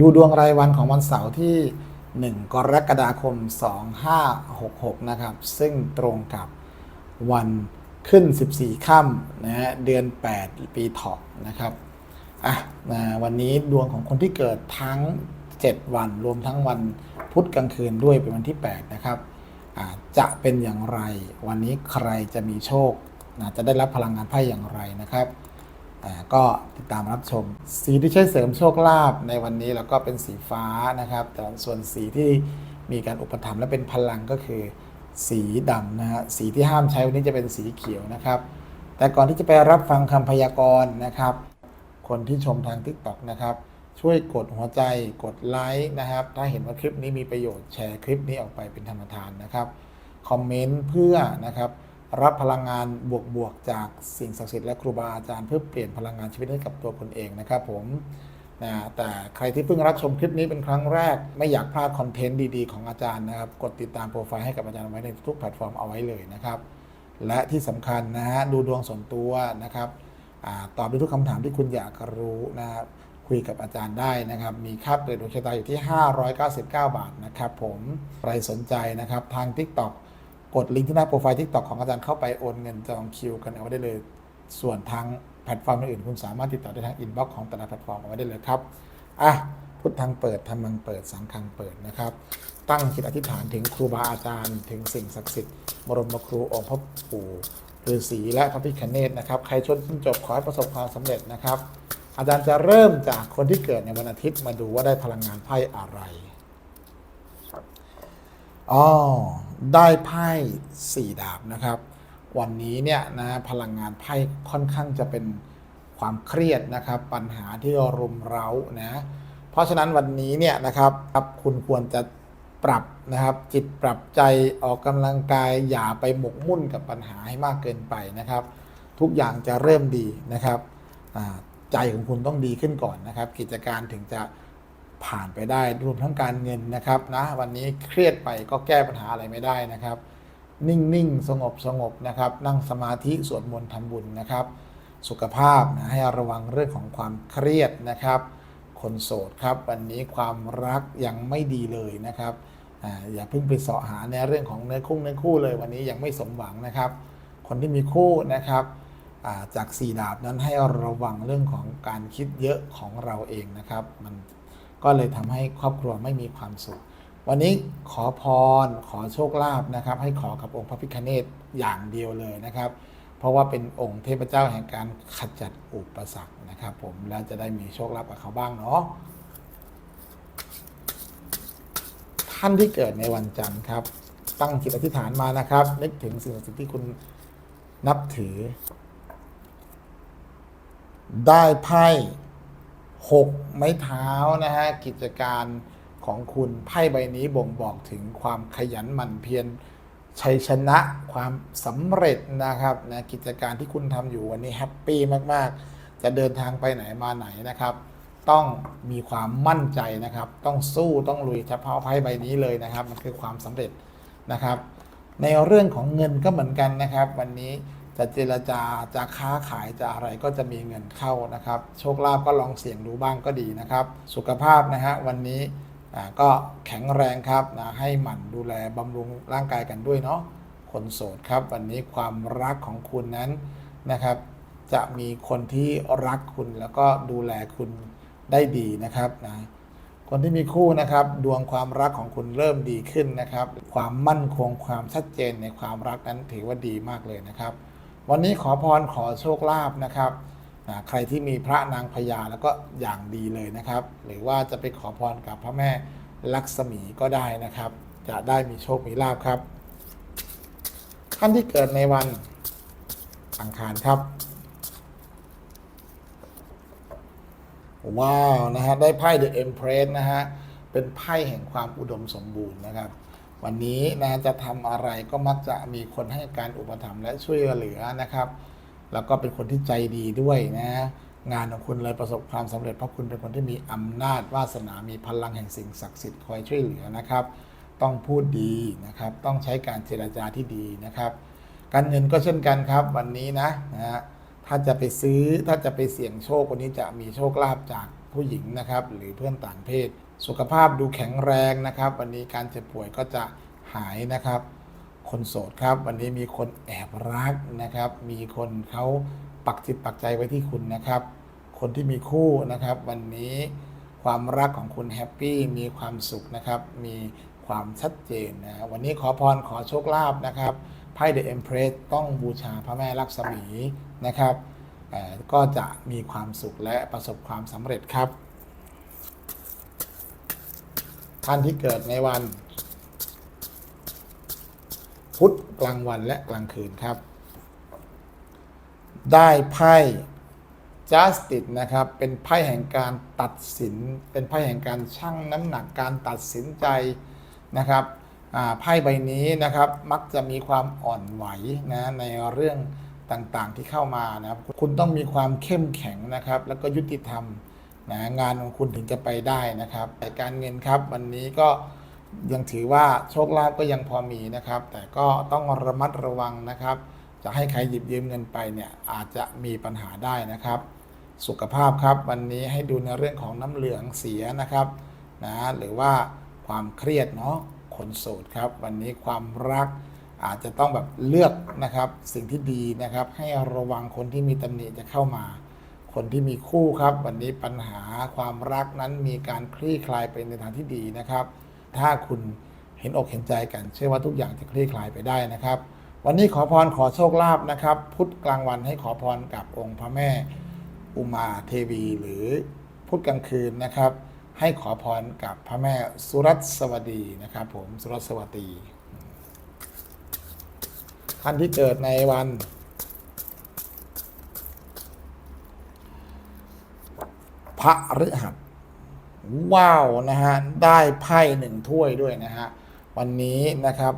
ดูดวงรายวันของวันเสาร์ที่ 1 กรกฎาคม 2566 นะครับ ซึ่งตรงกับวันขึ้น 14 ค่ำนะฮะเดือน 8 ปีเถาะนะครับอะนะวันนี้ดวงของคนที่เกิดทั้ง 7 วันรวมทั้งวันพุธกลางคืนด้วยเป็นวันที่ 8 นะครับอาจะเป็นอย่างไร วันนี้ใครจะมีโชคนะจะได้รับพลังงานไพ่อย่างไรนะครับ ก็ติดตามรับชม สีที่ใช้เสริมโชคลาภในวันนี้แล้วก็เป็นสีฟ้านะครับ แต่ส่วนสีที่มีการอุปถัมภ์และเป็นพลังก็คือสีดำนะฮะสีที่ห้ามใช้วันนี้จะเป็นสีเขียวนะครับ แต่ก่อนที่จะไปรับฟังคำพยากรณ์นะครับ คนที่ชมทาง t ิ k t o k นะครับช่วยกดหัวใจกดไลค์นะครับ ถ้าเห็นว่าคลิปนี้มีประโยชน์แชร์คลิปนี้ออกไปเป็นธรรมทานนะครับ คอมเมนต์เพื่อนะครับ รับพลังงานบวกๆจากสิ่งศักดิ์สิทธิ์และครูบาอาจารย์เพื่อเปลี่ยนพลังงานชีวิตให้กับตัวคนเองนะครับผมนะแต่ใครที่เพิ่งรับชมคลิปนี้เป็นครั้งแรก ไม่อยากพลาดคอนเทนต์ดีๆของอาจารย์นะครับ กดติดตามโปรไฟล์ให้กับอาจารย์ไว้ในทุกแพลตฟอร์มเอาไว้เลยนะครับ และที่สำคัญนะฮะดูดวงส่วนตัวนะครับอตอบด้ทุกคำถามที่คุณอยากรู้นะครับคุยกับอาจารย์ได้นะครับ มีค่าเปิดดวงชะตาอยู่ที่ 599 บาทนะครับผมใครสนใจนะครับทาง TikTok กดลิงก์ที่หน้าโปรไฟล์ TikTok ของอาจารย์เข้าไปโอนเงินจองคิวกันเอาไว้ได้เลย ส่วนทางแพลตฟอร์มอื่นคุณสามารถติดต่อได้ทางอินบ็อกซ์ของแต่ละแพลตฟอร์มเอาไว้ได้เลยครับอะพุทธังเปิดธรรมังเปิดสังฆังเปิดนะครับ ตั้งจิตอธิษฐานถึงครูบาอาจารย์ ถึงสิ่งศักดิ์สิทธิ์บรมครูองค์พระปู่ฤาษีและพระพิฆเนศนะครับ ใครชนจนจบขอให้ประสบความสำเร็จนะครับ อาจารย์จะเริ่มจากคนที่เกิดในวันอาทิตย์มาดูว่าได้พลังงานไพ่อะไร อ๋อได้ไพ่สี่ดาบนะครับ วันนี้เนี่ยนะพลังงานไพ่ค่อนข้างจะเป็นความเครียดนะครับ ปัญหาที่รุมเร้านะเพราะฉะนั้นวันนี้เนี่ยนะครับคุณควรจะปรับนะครับ จิตปรับใจออกกำลังกายอย่าไปหมกมุ่นกับปัญหาให้มากเกินไปนะครับ ทุกอย่างจะเริ่มดีนะครับใจของคุณต้องดีขึ้นก่อนนะครับ กิจการถึงจะ ผ่านไปได้รวมทั้งการเงินนะครับนะวันนี้เครียดไปก็แก้ปัญหาอะไรไม่ได้นะครับ นิ่งๆ สงบสงบนะครับ นั่งสมาธิสวดมนต์ทำบุญนะครับ สุขภาพนะให้ระวังเรื่องของความเครียดนะครับ คนโสดครับ วันนี้ความรักยังไม่ดีเลยนะครับออย่าเพิ่งไปเสาะหาในเรื่องของเนื้อคู่เนื้อคู่เลยวันนี้ยังไม่สมหวังนะครับ คนที่มีคู่นะครับจากสี่ดาบนั้นให้ระวังเรื่องของการคิดเยอะของเราเองนะครับ มัน ก็เลยทำให้ครอบครัวไม่มีความสุข วันนี้ขอพรขอโชคลาภนะครับ ให้ขอกับองค์พระพิฆเนศอย่างเดียวเลยนะครับ เพราะว่าเป็นองค์เทพเจ้าแห่งการขจัดอุปสรรคนะครับผมแล้วจะได้มีโชคลาภกับเขาบ้างเนาะท่านที่เกิดในวันจันทร์ครับ ตั้งจิตอธิษฐานมานะครับนึกถึงสิ่งศักดิ์สิทธิ์ที่คุณนับถือ ได้ไพ่ หกไม้เท้านะฮะกิจการของคุณไพ่ใบนี้บ่งบอกถึงความขยันหมั่นเพียรชัยชนะความสำเร็จนะครับนะกิจการที่คุณทำอยู่วันนี้แฮปปี้มากๆ จะเดินทางไปไหนมาไหนนะครับ ต้องมีความมั่นใจนะครับ ต้องสู้ต้องลุยเฉพาะไพ่ใบนี้เลยนะครับ มันคือความสำเร็จนะครับ ในเรื่องของเงินก็เหมือนกันนะครับ วันนี้ จะเจรจาจะค้าขายจะอะไรก็จะมีเงินเข้านะครับ โชคลาภก็ลองเสี่ยงดูบ้างก็ดีนะครับ สุขภาพนะฮะวันนี้ก็แข็งแรงครับนะให้หมั่นดูแลบำรุงร่างกายกันด้วยเนาะคนโสดครับ วันนี้ความรักของคุณนั้นนะครับ จะมีคนที่รักคุณแล้วก็ดูแลคุณได้ดีนะครับนะคนที่มีคู่นะครับ ดวงความรักของคุณเริ่มดีขึ้นนะครับ ความมั่นคงความชัดเจนในความรักนั้นถือว่าดีมากเลยนะครับ วันนี้ขอพรขอโชคลาภนะครับใครที่มีพระนางพญาแล้วก็อย่างดีเลยนะครับ หรือว่าจะไปขอพรกับพระแม่ลักษมีก็ได้นะครับ จะได้มีโชคมีลาภครับ ท่านที่เกิดในวันอังคารครับ ว้าวนะฮะได้ไพ่ The Empress นะฮะเป็นไพ่แห่งความอุดมสมบูรณ์นะครับ วันนี้นะจะทำอะไรก็มักจะมีคนให้การอุปถัมภ์และช่วยเหลือนะครับ แล้วก็เป็นคนที่ใจดีด้วยนะงานของคุณเลยประสบความสำเร็จเพราะคุณเป็นคนที่มีอำนาจวาสนา มีพลังแห่งสิ่งศักดิ์สิทธิ์คอยช่วยเหลือนะครับ ต้องพูดดีนะครับ ต้องใช้การเจรจาที่ดีนะครับ การเงินก็เช่นกันครับ วันนี้นะนะฮะถ้าจะไปซื้อถ้าจะไปเสี่ยงโชควันนี้จะมีโชคลาภจากผู้หญิงนะครับ หรือเพื่อนต่างเพศ สุขภาพดูแข็งแรงนะครับ วันนี้การเจ็บป่วยก็จะหายนะครับ คนโสดครับ วันนี้มีคนแอบรักนะครับ มีคนเขาปักจิตปักใจไว้ที่คุณนะครับ คนที่มีคู่นะครับ วันนี้ความรักของคุณแฮปปี้มีความสุขนะครับ มีความชัดเจนนะวันนี้ขอพรขอโชคลาภนะครับไพ่เดอะเอ็มเพรสต้องบูชาพระแม่ลักษมีนะครับก็จะมีความสุขและประสบความสำเร็จครับ ท่านที่เกิดในวัน พุธกลางวันและกลางคืนครับ ได้ไพ่ justice นะครับ เป็นไพ่แห่งการตัดสิน เป็นไพ่แห่งการชั่งน้ำหนักการตัดสินใจนะครับไพ่ใบนี้นะครับมักจะมีความอ่อนไหวนะในเรื่องต่างๆที่เข้ามานะครับ คุณต้องมีความเข้มแข็งนะครับ แล้วก็ยุติธรรม นะงานของคุณถึงจะไปได้นะครับ แต่การเงินครับวันนี้ก็ยังถือว่าโชคลาภก็ยังพอมีนะครับ แต่ก็ต้องระมัดระวังนะครับ จะให้ใครหยิบยืมเงินไปเนี่ยอาจจะมีปัญหาได้นะครับ สุขภาพครับวันนี้ให้ดูในเรื่องของน้ำเหลืองเสียนะครับนะหรือว่าความเครียดเนาะคนโสดครับ วันนี้ความรักอาจจะต้องแบบเลือกนะครับสิ่งที่ดีนะครับ ให้ระวังคนที่มีตำหนิจะเข้ามา คนที่มีคู่ครับ วันนี้ปัญหาความรักนั้นมีการคลี่คลายไปในทางที่ดีนะครับ ถ้าคุณเห็นอกเห็นใจกัน เชื่อว่าทุกอย่างจะคลี่คลายไปได้นะครับ วันนี้ขอพรขอโชคลาภนะครับ พุธกลางวันให้ขอพรกับองค์พระแม่ อุมาเทวี หรือพุธกลางคืนนะครับ ให้ขอพรกับพระแม่สุรัสวดีนะครับ ผมสุรัสวดีท่านที่เกิดในวัน พระฤหัสว้าวนะฮะได้ไพ่หนึ่งถ้วยด้วยนะฮะวันนี้นะครับ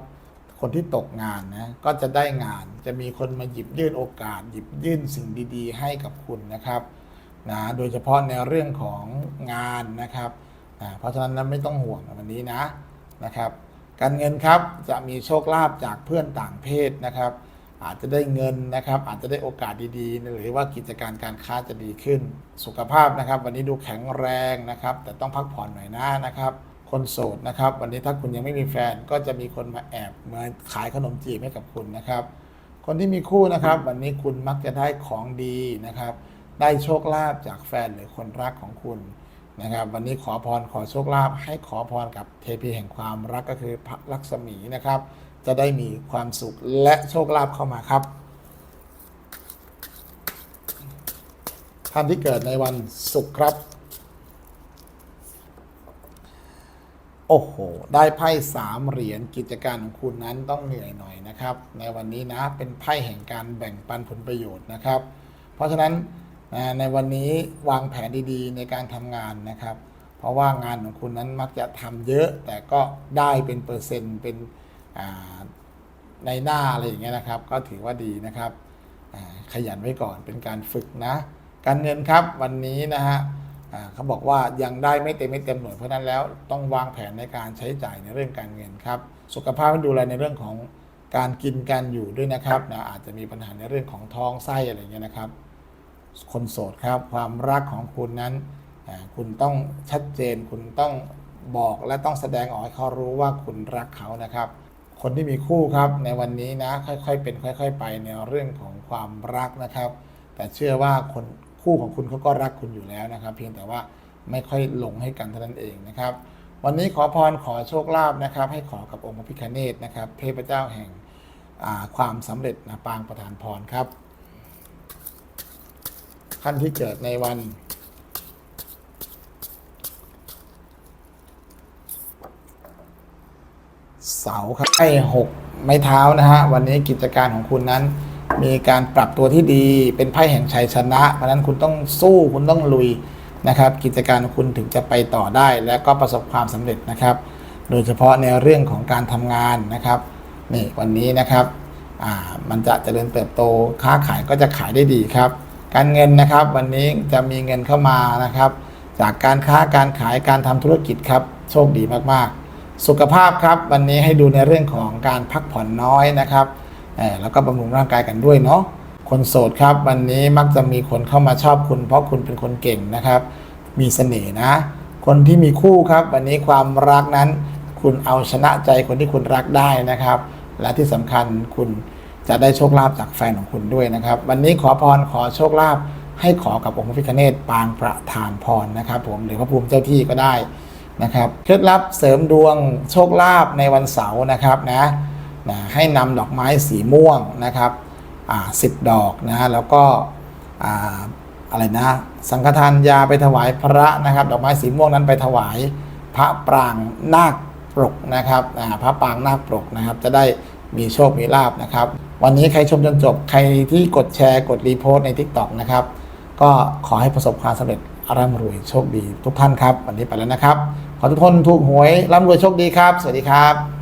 คนที่ตกงานนะก็จะได้งานจะมีคนมาหยิบยื่นโอกาส หยิบยื่นสิ่งดีๆ ให้กับคุณนะครับนะโดยเฉพาะในเรื่องของงานนะครับนะเพราะฉะนั้นไม่ต้องห่วงวันนี้นะนะครับ การเงินครับจะมีโชคลาภจากเพื่อนต่างเพศนะครับ อาจจะได้เงินนะครับ อาจจะได้โอกาสดีๆ หรือว่ากิจการการค้าจะดีขึ้น สุขภาพนะครับ วันนี้ดูแข็งแรงนะครับ แต่ต้องพักผ่อนหน่อยนะนะครับ คนโสดนะครับ วันนี้ถ้าคุณยังไม่มีแฟนก็จะมีคนมาแอบเหมาขายขนมจีบให้กับคุณนะครับ คนที่มีคู่นะครับ วันนี้คุณมักจะได้ของดีนะครับ ได้โชคลาภจากแฟนหรือคนรักของคุณ นะครับวันนี้ขอพรขอโชคลาภให้ขอพรกับเทพีแห่งความรักก็คือพระลักษมีนะครับ จะได้มีความสุขและโชคลาภเข้ามาครับ ท่านที่เกิดในวันศุกร์ครับ โอ้โห ได้ไพ่สามเหรียญกิจการของคุณนั้นต้องเหนื่อยหน่อยนะครับ ในวันนี้นะเป็นไพ่แห่งการแบ่งปันผลประโยชน์นะครับ เพราะฉะนั้น นะในวันนี้วางแผนดีๆ ในการทำงานนะครับ เพราะว่างานของคุณนั้นมักจะทำเยอะ แต่ก็ได้เป็นเปอร์เซ็นต์เป็นในหน้าอะไรอย่างเงี้ยนะครับ ก็ถือว่าดีนะครับ ขยันไว้ก่อนเป็นการฝึกนะ การเงินครับวันนี้นะฮะเขาบอกว่ายังได้ไม่เต็มไม่เต็มหน่วยเพราะนั้นแล้วต้องวางแผนในการใช้จ่ายในเรื่องการเงินครับ สุขภาพดูแลในเรื่องของการกินการอยู่ด้วยนะครับนะอาจจะมีปัญหาในเรื่องของท้องไส้อะไรเงี้ยนะครับ คนโสดครับ ความรักของคุณนั้นคุณต้องชัดเจน คุณต้องบอกและต้องแสดงออกให้เขารู้ว่าคุณรักเขานะครับ คนที่มีคู่ครับในวันนี้นะค่อยๆ เป็นค่อย ๆ ไปในเรื่องของความรักนะครับ แต่เชื่อว่าคนคู่ของคุณเขาก็รักคุณอยู่แล้วนะครับ เพียงแต่ว่าไม่ค่อยลงให้กันเท่านั้นเองนะครับ วันนี้ขอพรขอโชคลาภนะครับ ให้ขอกับองค์พระพิฆเนศนะครับเทพเจ้าแห่งความสำเร็จนะปางประธานพรครับ ท่านที่เกิดในวัน เสาร์ครับไอ้หกไม้เท้านะฮะ วันนี้กิจการของคุณนั้น มีการปรับตัวที่ดีเป็นไพ่แห่งชัยชนะ เพราะฉะนั้นคุณต้องสู้คุณต้องลุยนะครับ กิจการของคุณถึงจะไปต่อได้ และก็ประสบความสำเร็จนะครับ โดยเฉพาะในเรื่องของการทำงานนะครับนี่วันนี้นะครับมันจะเจริญเติบโตค้าขายก็จะขายได้ดีครับ การเงินนะครับวันนี้จะมีเงินเข้ามานะครับ จากการค้าการขายการทำธุรกิจครับโชคดีมากๆ สุขภาพครับวันนี้ให้ดูในเรื่องของการพักผ่อนน้อยนะครับแล้วก็บำรุงร่างกายกันด้วยเนาะคนโสดครับ วันนี้มักจะมีคนเข้ามาชอบคุณ เพราะคุณเป็นคนเก่งนะครับ มีเสน่ห์นะ คนที่มีคู่ครับ วันนี้ความรักนั้น คุณเอาชนะใจคนที่คุณรักได้นะครับ และที่สำคัญคุณ จะได้โชคลาภจากแฟนของคุณด้วยนะครับ วันนี้ขอพรขอโชคลาภให้ขอกับองค์พระพิฆเนศปางประธานพรนะครับ ผมหรือพระภูมิเจ้าที่ก็ได้นะครับเคล็ดลับเสริมดวงโชคลาภในวันเสาร์นะครับนะนะให้นำดอกไม้สีม่วงนะครับอ่าสิบดอกนะฮะแล้วก็อ่าอะไรนะ สังฆทานยาไปถวายพระนะครับ ดอกไม้สีม่วงนั้นไปถวายพระปรางนาคปรกนะครับอ่าพระปรางนาคปรกนะครับ จะได้มีโชค มีลาบนะครับ วันนี้ใครชมจนจบ ใครที่กดแชร์กดรีโพสต์ใน TikTok นะครับ ก็ขอให้ประสบความสำเร็จร่ำรวยโชคดีทุกท่านครับ วันนี้ไปแล้วนะครับ ขอทุกคนถูกหวยร่ำรวยโชคดีครับ สวัสดีครับ